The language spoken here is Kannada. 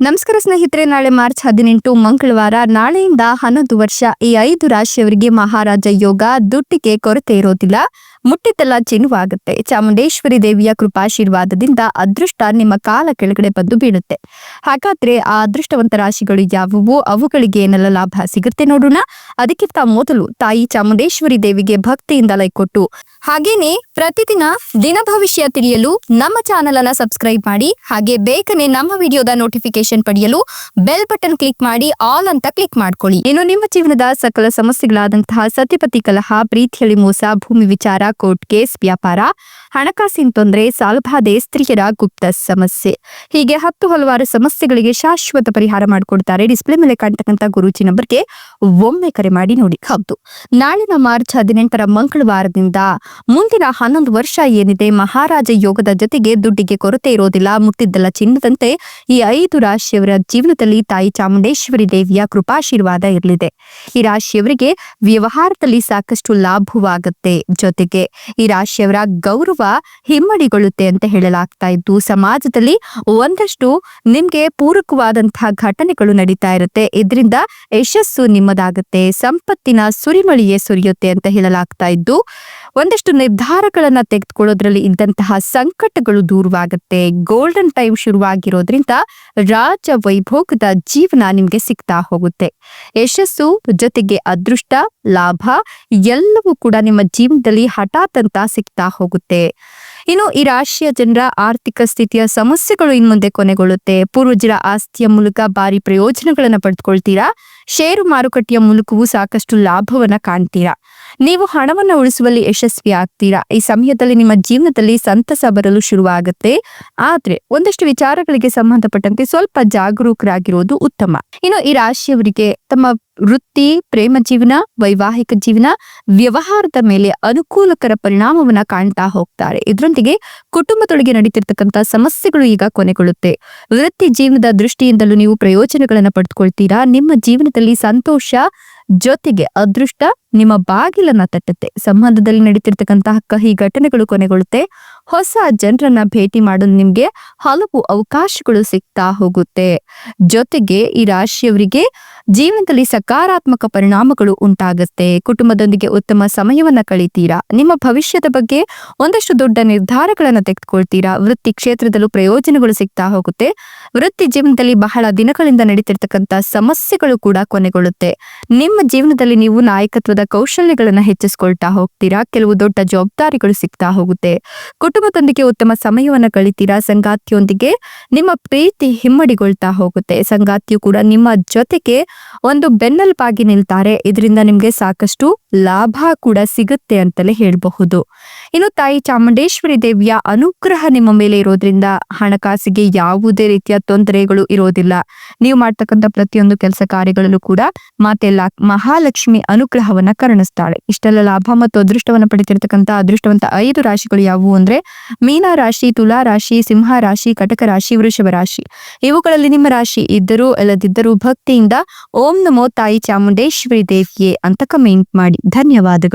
ನಮಸ್ಕಾರ ಸ್ನೇಹಿತರೆ, ನಾಳೆ ಮಾರ್ಚ್ ಹದಿನೆಂಟು, ಮಂಗಳವಾರ, ನಾಳೆಯಿಂದ ಹನ್ನೊಂದು ವರ್ಷ ಈ ಐದು ರಾಶಿಯವರಿಗೆ ಮಹಾರಾಜ ಯೋಗ ದುಡ್ಡಿಗೆ ಕೊರತೆ ಇರೋದಿಲ್ಲ. ಮುಟ್ಟಿದ್ದೆಲ್ಲ ಚಿನ್ನುವಾಗುತ್ತೆ ಚಾಮುಂಡೇಶ್ವರಿ ದೇವಿಯ ಕೃಪಾಶೀರ್ವಾದದಿಂದ ಅದೃಷ್ಟ ನಿಮ್ಮ ಕಾಲ ಕೆಳಗಡೆ ಬಂದು ಬೀಳುತ್ತೆ. ಹಾಗಾದ್ರೆ ಆ ಅದೃಷ್ಟವಂತ ರಾಶಿಗಳು ಯಾವುವು? ಅವುಗಳಿಗೆ ಏನೆಲ್ಲ ಲಾಭ ಸಿಗುತ್ತೆ ನೋಡೋಣ. ಅದಕ್ಕಿಂತ ಮೊದಲು ತಾಯಿ ಚಾಮುಂಡೇಶ್ವರಿ ದೇವಿಗೆ ಭಕ್ತಿಯಿಂದ ಲೈಕ್ ಕೊಟ್ಟು, ಹಾಗೇನೆ ಪ್ರತಿದಿನ ದಿನ ಭವಿಷ್ಯ ತಿಳಿಯಲು ನಮ್ಮ ಚಾನೆಲ್ ಅನ್ನ ಸಬ್ಸ್ಕ್ರೈಬ್ ಮಾಡಿ, ಹಾಗೆ ಬೇಗನೆ ನಮ್ಮ ವಿಡಿಯೋದ ನೋಟಿಫಿಕೇಶನ್ ಪಡೆಯಲು ಬೆಲ್ ಬಟನ್ ಕ್ಲಿಕ್ ಮಾಡಿ, ಆಲ್ ಅಂತ ಕ್ಲಿಕ್ ಮಾಡ್ಕೊಳ್ಳಿ. ಇನ್ನು ನಿಮ್ಮ ಜೀವನದ ಸಕಲ ಸಮಸ್ಯೆಗಳಾದಂತಹ ಸತಿಪತಿ ಕಲಹ, ಪ್ರೀತಿಯಲ್ಲಿ ಮೋಸ, ಭೂಮಿ ವಿಚಾರ ಕೋರ್ಟ್ ಕೇಸ್ ವ್ಯಾಪಾರ, ಹಣಕಾಸಿನ ತೊಂದರೆ ಸಾಲಬಾಧೆ ಸ್ತ್ರೀಯರ ಗುಪ್ತ ಸಮಸ್ಯೆ. ಹೀಗೆ ಹತ್ತು ಹಲವಾರು ಸಮಸ್ಯೆಗಳಿಗೆ ಶಾಶ್ವತ ಪರಿಹಾರ ಮಾಡಿಕೊಡ್ತಾರೆ ಡಿಸ್ಪ್ಲೇ ಮೇಲೆ ಕಾಣ್ತಕ್ಕಂಥ ಗುರೂಜಿ ನಂಬರ್ಗೆ ಒಮ್ಮೆ ಕರೆ ಮಾಡಿ ನೋಡಿ. ಹೌದು. ನಾಳಿನ ಮಾರ್ಚ್ ಹದಿನೆಂಟರ ಮಂಗಳವಾರದಿಂದ ಮುಂದಿನ ಹನ್ನೊಂದು ವರ್ಷ ಏನಿದೆ, ಮಹಾರಾಜ ಯೋಗದ ಜೊತೆಗೆ ದುಡ್ಡಿಗೆ ಕೊರತೆ ಇರೋದಿಲ್ಲ. ಮುತ್ತಿದ್ದಲ್ಲ ಚಿನ್ನದಂತೆ ಈ ಐದು ರಾಶಿಯವರ ಜೀವನದಲ್ಲಿ ತಾಯಿ ಚಾಮುಂಡೇಶ್ವರಿ ದೇವಿಯ ಕೃಪಾಶೀರ್ವಾದ ಇರಲಿದೆ. ಈ ರಾಶಿಯವರಿಗೆ ವ್ಯವಹಾರದಲ್ಲಿ ಸಾಕಷ್ಟು ಲಾಭವಾಗುತ್ತೆ. ಜೊತೆಗೆ ಈ ರಾಶಿಯವರ ಗೌರವ ಹಿಮ್ಮಡಿಗೊಳ್ಳುತ್ತೆ ಅಂತ ಹೇಳಲಾಗ್ತಾ ಇದ್ದು, ಸಮಾಜದಲ್ಲಿ ಒಂದಷ್ಟು ನಿಮ್ಗೆ ಪೂರಕವಾದಂತಹ ಘಟನೆಗಳು ನಡೀತಾ ಇರುತ್ತೆ. ಇದರಿಂದ ಯಶಸ್ಸು ನಿಮ್ಮದಾಗುತ್ತೆ, ಸಂಪತ್ತಿನ ಸುರಿಮಳಿಯೇ ಸುರಿಯುತ್ತೆ ಅಂತ ಹೇಳಲಾಗ್ತಾ ಇದ್ದು ಒಂದಷ್ಟು ನಿರ್ಧಾರಗಳನ್ನ ತೆಗೆದುಕೊಳ್ಳೋದ್ರಲ್ಲಿ ಇದ್ದಂತಹ ಸಂಕಟಗಳು ದೂರವಾಗುತ್ತೆ. ಗೋಲ್ಡನ್ ಟೈಮ್ ಶುರುವಾಗಿರೋದ್ರಿಂದ ರಾಜ ವೈಭೋಗದ ಜೀವನ ನಿಮ್ಗೆ ಸಿಗ್ತಾ ಹೋಗುತ್ತೆ. ಯಶಸ್ಸು ಜೊತೆಗೆ ಅದೃಷ್ಟ, ಲಾಭ ಎಲ್ಲವೂ ಕೂಡ ನಿಮ್ಮ ಜೀವನದಲ್ಲಿ ಹಠಾತ್ ಅಂತ ಸಿಗ್ತಾ ಹೋಗುತ್ತೆ. ಇನ್ನು ಈ ರಾಶಿಯ ಜನರ ಆರ್ಥಿಕ ಸ್ಥಿತಿಯ ಸಮಸ್ಯೆಗಳು ಇನ್ಮುಂದೆ ಕೊನೆಗೊಳ್ಳುತ್ತೆ. ಪೂರ್ವಜರ ಆಸ್ತಿಯ ಮೂಲಕ ಭಾರಿ ಪ್ರಯೋಜನಗಳನ್ನ ಪಡೆದುಕೊಳ್ತೀರಾ? ಷೇರು ಮಾರುಕಟ್ಟೆಯ ಮೂಲಕವೂ ಸಾಕಷ್ಟು ಲಾಭವನ್ನ ಕಾಣ್ತೀರಾ? ನೀವು ಹಣವನ್ನು ಉಳಿಸುವಲ್ಲಿ ಯಶಸ್ವಿ ಆಗ್ತೀರಾ? ಈ ಸಮಯದಲ್ಲಿ ನಿಮ್ಮ ಜೀವನದಲ್ಲಿ ಸಂತಸ ಬರಲು ಶುರುವಾಗುತ್ತೆ. ಆದ್ರೆ ಒಂದಷ್ಟು ವಿಚಾರಗಳಿಗೆ ಸಂಬಂಧಪಟ್ಟಂತೆ ಸ್ವಲ್ಪ ಜಾಗರೂಕರಾಗಿರೋದು ಉತ್ತಮ. ಇನ್ನು ಈ ರಾಶಿಯವರಿಗೆ ತಮ್ಮ ವೃತ್ತಿ, ಪ್ರೇಮ ಜೀವನ, ವೈವಾಹಿಕ ಜೀವನ, ವ್ಯವಹಾರದ ಮೇಲೆ ಅನುಕೂಲಕರ ಪರಿಣಾಮವನ್ನ ಕಾಣ್ತಾ ಹೋಗ್ತಾರೆ. ಇದರೊಂದಿಗೆ ಕುಟುಂಬದೊಳಗೆ ನಡೀತಿರ್ತಕ್ಕಂಥ ಸಮಸ್ಯೆಗಳು ಈಗ ಕೊನೆಗೊಳ್ಳುತ್ತೆ. ವೃತ್ತಿ ಜೀವನದ ದೃಷ್ಟಿಯಿಂದಲೂ ನೀವು ಪ್ರಯೋಜನಗಳನ್ನು ಪಡೆದುಕೊಳ್ತೀರಾ ನಿಮ್ಮ ಜೀವನದಲ್ಲಿ ಸಂತೋಷ ಜೊತೆಗೆ ಅದೃಷ್ಟ ನಿಮ್ಮ ಬಾಗಿಲನ್ನ ತಟ್ಟುತ್ತೆ. ಸಂಬಂಧದಲ್ಲಿ ನಡೀತಿರ್ತಕ್ಕಂತಹ ಕಹಿ ಘಟನೆಗಳು ಕೊನೆಗೊಳ್ಳುತ್ತೆ. ಹೊಸ ಜನರನ್ನ ಭೇಟಿ ಮಾಡಲು ನಿಮ್ಗೆ ಹಲವು ಅವಕಾಶಗಳು ಸಿಗ್ತಾ ಹೋಗುತ್ತೆ. ಜೊತೆಗೆ ಈ ರಾಶಿಯವರಿಗೆ ಜೀವನದಲ್ಲಿ ಸಕಾರಾತ್ಮಕ ಪರಿಣಾಮಗಳು ಉಂಟಾಗುತ್ತೆ. ಕುಟುಂಬದೊಂದಿಗೆ ಉತ್ತಮ ಸಮಯವನ್ನ ಕಳಿತೀರಾ? ನಿಮ್ಮ ಭವಿಷ್ಯದ ಬಗ್ಗೆ ಒಂದಷ್ಟು ದೊಡ್ಡ ನಿರ್ಧಾರಗಳನ್ನು ತೆಗೆದುಕೊಳ್ತೀರಾ? ವೃತ್ತಿ ಕ್ಷೇತ್ರದಲ್ಲೂ ಪ್ರಯೋಜನಗಳು ಸಿಗ್ತಾ ಹೋಗುತ್ತೆ. ವೃತ್ತಿ ಜೀವನದಲ್ಲಿ ಬಹಳ ದಿನಗಳಿಂದ ನಡೀತಿರ್ತಕ್ಕಂಥ ಸಮಸ್ಯೆಗಳು ಕೂಡ ಕೊನೆಗೊಳ್ಳುತ್ತೆ. ನಿಮ್ಮ ಜೀವನದಲ್ಲಿ ನೀವು ನಾಯಕತ್ವದ ಕೌಶಲ್ಯಗಳನ್ನು ಹೆಚ್ಚಿಸ್ಕೊಳ್ತಾ ಹೋಗ್ತೀರಾ? ಕೆಲವು ದೊಡ್ಡ ಜವಾಬ್ದಾರಿಗಳು ಸಿಗ್ತಾ ಹೋಗುತ್ತೆ. ಕುಟುಂಬದೊಂದಿಗೆ ಉತ್ತಮ ಸಮಯವನ್ನು ಕಳಿತೀರಾ? ಸಂಗಾತಿಯೊಂದಿಗೆ ನಿಮ್ಮ ಪ್ರೀತಿ ಹಿಮ್ಮಡಿಗೊಳ್ತಾ ಹೋಗುತ್ತೆ. ಸಂಗಾತಿಯು ಕೂಡ ನಿಮ್ಮ ಜೊತೆಗೆ ಒಂದು ಬೆನ್ನೆಲುಬಾಗಿ ನಿಲ್ತಾರೆ. ಇದರಿಂದ ನಿಮ್ಗೆ ಸಾಕಷ್ಟು ಲಾಭ ಕೂಡ ಸಿಗುತ್ತೆ ಅಂತಲೇ ಹೇಳಬಹುದು. ಇನ್ನು ತಾಯಿ ಚಾಮುಂಡೇಶ್ವರಿ ದೇವಿಯ ಅನುಗ್ರಹ ನಿಮ್ಮ ಮೇಲೆ ಇರೋದ್ರಿಂದ ಹಣಕಾಸಿಗೆ ಯಾವುದೇ ರೀತಿಯ ತೊಂದರೆಗಳು ಇರೋದಿಲ್ಲ. ನೀವು ಮಾಡ್ತಕ್ಕಂಥ ಪ್ರತಿಯೊಂದು ಕೆಲಸ ಕಾರ್ಯಗಳಲ್ಲೂ ಕೂಡ ಮಾತೆಲ್ಲ ಮಹಾಲಕ್ಷ್ಮಿ ಅನುಗ್ರಹವನ್ನ ಕರುಣಿಸ್ತಾಳೆ. ಇಷ್ಟೆಲ್ಲ ಲಾಭ ಮತ್ತು ಅದೃಷ್ಟವನ್ನ ಪಡೆದಿರತಕ್ಕಂಥ ಅದೃಷ್ಟವಂತ ಐದು ರಾಶಿಗಳು ಯಾವುವು ಅಂದ್ರೆ ಮೀನ ರಾಶಿ, ತುಲಾ ರಾಶಿ, ಸಿಂಹ ರಾಶಿ, ಕಟಕ ರಾಶಿ, ವೃಷಭ ರಾಶಿ. ಇವುಗಳಲ್ಲಿ ನಿಮ್ಮ ರಾಶಿ ಇದ್ದರೂ ಅಲ್ಲದಿದ್ದರೂ ಭಕ್ತಿಯಿಂದ ಓಂ ನಮೋ ತಾಯಿ ಚಾಮುಂಡೇಶ್ವರಿ ದೇವಿಯೇ ಅಂತ ಕಮೆಂಟ್ ಮಾಡಿ. ಧನ್ಯವಾದಗಳು.